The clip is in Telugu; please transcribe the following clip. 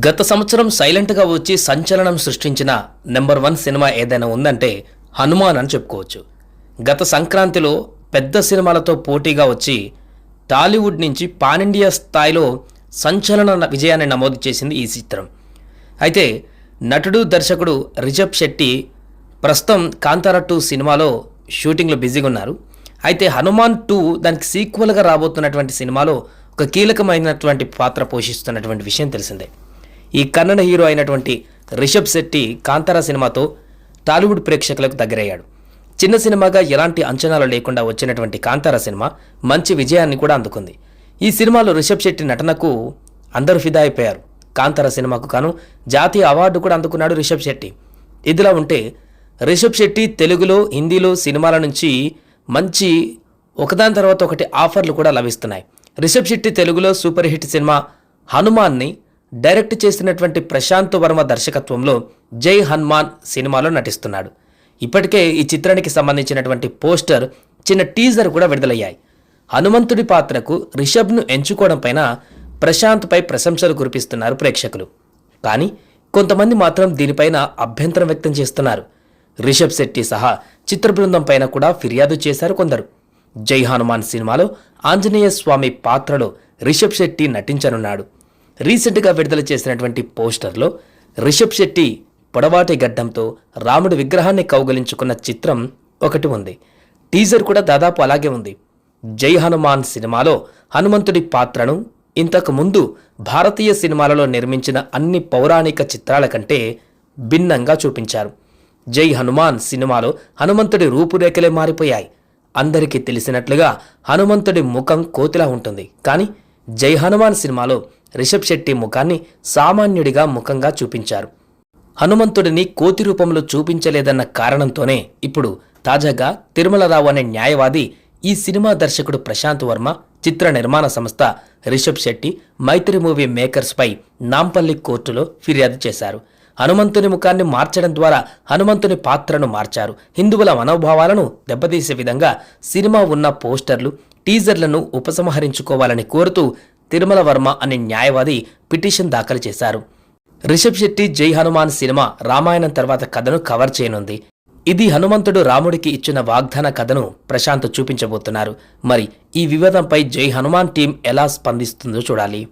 గత సంవత్సరం సైలెంట్గా వచ్చి సంచలనం సృష్టించిన నెంబర్ వన్ సినిమా ఏదైనా ఉందంటే హనుమాన్ అని చెప్పుకోవచ్చు. గత సంక్రాంతిలో పెద్ద సినిమాలతో పోటీగా వచ్చి టాలీవుడ్ నుంచి పానిండియా స్థాయిలో సంచలన విజయాన్ని నమోదు చేసింది ఈ చిత్రం. అయితే నటుడు దర్శకుడు రిజబ్ శెట్టి ప్రస్తుతం కాంతారా టూ సినిమాలో షూటింగ్లో బిజీగా ఉన్నారు. అయితే హనుమాన్ టూ దానికి సీక్వల్గా రాబోతున్నటువంటి సినిమాలో ఒక కీలకమైనటువంటి పాత్ర పోషిస్తున్నటువంటి విషయం తెలిసిందే. ఈ కన్నడ హీరో అయినటువంటి రిషబ్ శెట్టి కాంతారా సినిమాతో టాలీవుడ్ ప్రేక్షకులకు దగ్గరయ్యాడు. చిన్న సినిమాగా ఎలాంటి అంచనాలు లేకుండా వచ్చినటువంటి కాంతారా సినిమా మంచి విజయాన్ని కూడా అందుకుంది. ఈ సినిమాలో రిషబ్ శెట్టి నటనకు అందరూ ఫిదా అయిపోయారు. కాంతారా సినిమాకు కాను జాతీయ అవార్డు కూడా అందుకున్నాడు రిషబ్ శెట్టి. ఇదిలా ఉంటే రిషబ్ శెట్టి తెలుగులో హిందీలో సినిమాల నుంచి మంచి ఒకదాని తర్వాత ఒకటి ఆఫర్లు కూడా లభిస్తున్నాయి. రిషబ్ శెట్టి తెలుగులో సూపర్ హిట్ సినిమా హనుమాన్ని డైరెక్ట్ చేసినటువంటి ప్రశాంత్ వర్మ దర్శకత్వంలో జై హనుమాన్ సినిమాలో నటిస్తున్నాడు. ఇప్పటికే ఈ చిత్రానికి సంబంధించినటువంటి పోస్టర్ చిన్న టీజర్ కూడా విడుదలయ్యాయి. హనుమంతుడి పాత్రకు రిషబ్ను ఎంచుకోవడం పైన ప్రశాంత్పై ప్రశంసలు కురిపిస్తున్నారు ప్రేక్షకులు. కానీ కొంతమంది మాత్రం దీనిపైన అభ్యంతరం వ్యక్తం చేస్తున్నారు. రిషబ్ శెట్టి సహా చిత్ర బృందం పైన కూడా ఫిర్యాదు చేశారు కొందరు. జై హనుమాన్ సినిమాలో ఆంజనేయ స్వామి పాత్రలో రిషబ్ శెట్టి నటించనున్నాడు. రీసెంట్గా విడుదల చేసినటువంటి పోస్టర్లో రిషబ్ శెట్టి పొడవాటి గడ్డంతో రాముడి విగ్రహాన్ని కౌగలించుకున్న చిత్రం ఒకటి ఉంది. టీజర్ కూడా దాదాపు అలాగే ఉంది. జై హనుమాన్ సినిమాలో హనుమంతుడి పాత్రను ఇంతకు ముందు భారతీయ సినిమాలలో నిర్మించిన అన్ని పౌరాణిక చిత్రాల కంటే భిన్నంగా చూపించారు. జై హనుమాన్ సినిమాలో హనుమంతుడి రూపురేఖలే మారిపోయాయి. అందరికీ తెలిసినట్లుగా హనుమంతుడి ముఖం కోతిలా ఉంటుంది. కానీ జై హనుమాన్ సినిమాలో రిషబ్ శెట్టి ముఖాన్ని సామాన్యుడిగా ముఖంగా చూపించారు. హనుమంతుడిని కోతి రూపంలో చూపించలేదన్న కారణంతోనే ఇప్పుడు తాజాగా తిరుమలరావు అనే న్యాయవాది ఈ సినిమా దర్శకుడు ప్రశాంత్ వర్మ చిత్ర నిర్మాణ సంస్థ రిషబ్ శెట్టి మైత్రి మూవీ మేకర్స్పై నాంపల్లి కోర్టులో ఫిర్యాదు చేశారు. హనుమంతుని ముఖాన్ని మార్చడం ద్వారా హనుమంతుని పాత్రను మార్చారు. హిందువుల మనోభావాలను దెబ్బతీసే విధంగా సినిమా ఉన్న పోస్టర్లు టీజర్లను ఉపసంహరించుకోవాలని కోరుతూ తిరుమల వర్మ అనే న్యాయవాది పిటిషన్ దాఖలు చేశారు. రిషబ్ శెట్టి జై హనుమాన్ సినిమా రామాయణం తర్వాత కథను కవర్ చేయనుంది. ఇది హనుమంతుడు రాముడికి ఇచ్చిన వాగ్దాన కథను ప్రశాంత్ చూపించబోతున్నారు. మరి ఈ వివాదంపై జై హనుమాన్ టీం ఎలా స్పందిస్తుందో చూడాలి.